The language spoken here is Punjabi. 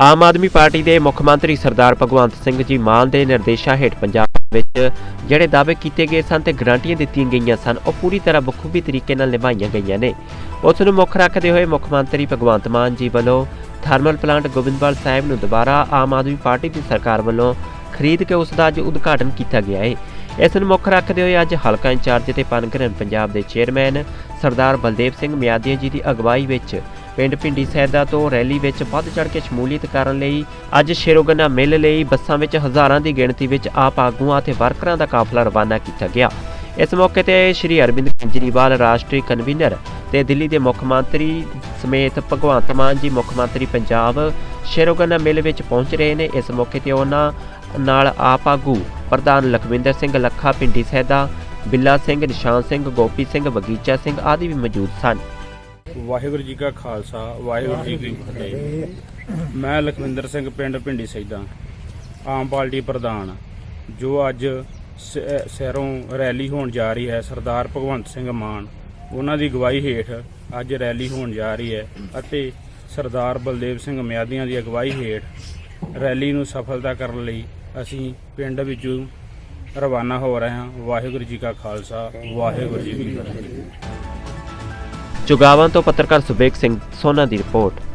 ਆਮ ਆਦਮੀ ਪਾਰਟੀ ਦੇ ਮੁੱਖ ਮੰਤਰੀ ਸਰਦਾਰ ਭਗਵੰਤ ਸਿੰਘ ਜੀ ਮਾਨ ਦੇ ਨਿਰਦੇਸ਼ਾਂ ਹੇਠ ਪੰਜਾਬ ਵਿੱਚ ਜਿਹੜੇ ਦਾਅਵੇ ਕੀਤੇ ਗਏ ਸਨ ਤੇ ਗਰੰਟੀਆਂ ਦਿੱਤੀਆਂ ਗਈਆਂ ਸਨ, ਉਹ ਪੂਰੀ ਤਰ੍ਹਾਂ ਬਖੂਬੀ ਤਰੀਕੇ ਨਾਲ ਨਿਭਾਈਆਂ ਗਈਆਂ ਨੇ। ਉਸ ਨੂੰ ਮੁੱਖ ਰੱਖਦੇ ਹੋਏ ਮੁੱਖ ਮੰਤਰੀ ਭਗਵੰਤ ਮਾਨ ਜੀ ਵੱਲੋਂ ਥਰਮਲ ਪਲਾਂਟ ਗੋਬਿੰਦਵਾਲ ਸਾਹਿਬ ਨੂੰ ਦੁਬਾਰਾ ਆਮ ਆਦਮੀ ਪਾਰਟੀ ਦੀ ਸਰਕਾਰ ਵੱਲੋਂ ਖਰੀਦ ਕੇ ਉਸ ਦਾ ਅੱਜ ਉਦਘਾਟਨ ਕੀਤਾ ਗਿਆ ਹੈ ਇਸ ਨੂੰ ਮੁੱਖ ਰੱਖਦੇ ਹੋਏ ਅੱਜ ਹਲਕਾ ਇੰਚਾਰਜ ਤੇ ਪਨਗਰਨ ਪੰਜਾਬ ਦੇ ਚੇਅਰਮੈਨ ਸਰਦਾਰ ਬਲਦੇਵ ਸਿੰਘ ਮਿਆਦੀਆਂ ਜੀ ਦੀ ਅਗਵਾਈ ਵਿੱਚ ਪਿੰਡ ਪਿੰਡੀ ਸੈਦਾ ਤੋਂ ਰੈਲੀ ਵਿੱਚ ਵੱਧ ਚੜ੍ਹ ਕੇ ਸ਼ਮੂਲੀਅਤ ਕਰਨ ਲਈ ਅੱਜ ਸ਼ੇਰੋਗੰਨਾ ਮਿਲ ਲਈ ਬੱਸਾਂ ਵਿੱਚ ਹਜ਼ਾਰਾਂ ਦੀ ਗਿਣਤੀ ਵਿੱਚ ਆਪ ਆਗੂਆਂ ਅਤੇ ਵਰਕਰਾਂ ਦਾ ਕਾਫਲਾ ਰਵਾਨਾ ਕੀਤਾ ਗਿਆ। ਇਸ ਮੌਕੇ ਤੇ ਸ਼੍ਰੀ ਅਰਵਿੰਦ ਕੇਜਰੀਵਾਲ, ਰਾਸ਼ਟਰੀ ਕਨਵੀਨਰ ਤੇ ਦਿੱਲੀ ਦੇ ਮੁੱਖ ਮੰਤਰੀ ਸਮੇਤ ਭਗਵੰਤ ਮਾਨ ਜੀ, ਮੁੱਖ ਮੰਤਰੀ ਪੰਜਾਬ ਸ਼ੇਰੋਗੰਨਾ ਮਿਲ ਵਿੱਚ ਪਹੁੰਚ ਰਹੇ ਨੇ। ਇਸ ਮੌਕੇ ਤੇ ਉਹਨਾਂ ਨਾਲ ਆਪ ਆਗੂ ਪ੍ਰਧਾਨ ਲਖਵਿੰਦਰ ਸਿੰਘ, ਲੱਖਾ ਪਿੰਡੀ ਸੈਦਾ, ਬਿੱਲਾ ਸਿੰਘ, ਨਿਸ਼ਾਨ ਸਿੰਘ, ਗੋਪੀ ਸਿੰਘ, ਬਗੀਚਾ ਸਿੰਘ ਆਦਿ ਵੀ ਮੌਜੂਦ ਸਨ। ਵਾਹਿਗੁਰੂ ਜੀ ਕਾ ਖਾਲਸਾ, ਵਾਹਿਗੁਰੂ ਜੀ ਕੀ ਫਤਿਹ। ਮੈਂ ਲਖਵਿੰਦਰ ਸਿੰਘ ਪਿੰਡ ਪਿੰਡੀ ਸੈਦਾ ਆਮ ਪਾਰਟੀ ਪ੍ਰਧਾਨ, ਜੋ ਅੱਜ ਸ- ਸ਼ਹਿਰੋਂ ਰੈਲੀ ਹੋਣ ਜਾ ਰਹੀ ਹੈ, ਸਰਦਾਰ ਭਗਵੰਤ ਸਿੰਘ ਮਾਨ। ਉਹਨਾਂ ਦੀ ਅਗਵਾਈ ਹੇਠ ਅੱਜ ਰੈਲੀ ਹੋਣ ਜਾ ਰਹੀ ਹੈ ਅਤੇ ਸਰਦਾਰ ਬਲਦੇਵ ਸਿੰਘ ਮਿਆਦੀਆਂ ਦੀ ਅਗਵਾਈ ਹੇਠ ਰੈਲੀ ਨੂੰ ਸਫਲਤਾ ਕਰਨ ਲਈ ਅਸੀਂ ਪਿੰਡ ਵਿੱਚੋਂ ਰਵਾਨਾ ਹੋ ਰਹੇ ਹਾਂ। ਵਾਹਿਗੁਰੂ ਜੀ ਕਾ ਖਾਲਸਾ, ਵਾਹਿਗੁਰੂ ਜੀ ਕੀ ਫਤਿਹ। ਚੁਗਾਵਾਂ ਤੋਂ ਪੱਤਰਕਾਰ ਸੁਬੇਕ ਸਿੰਘ ਸੋਨਾ ਦੀ ਰਿਪੋਰਟ।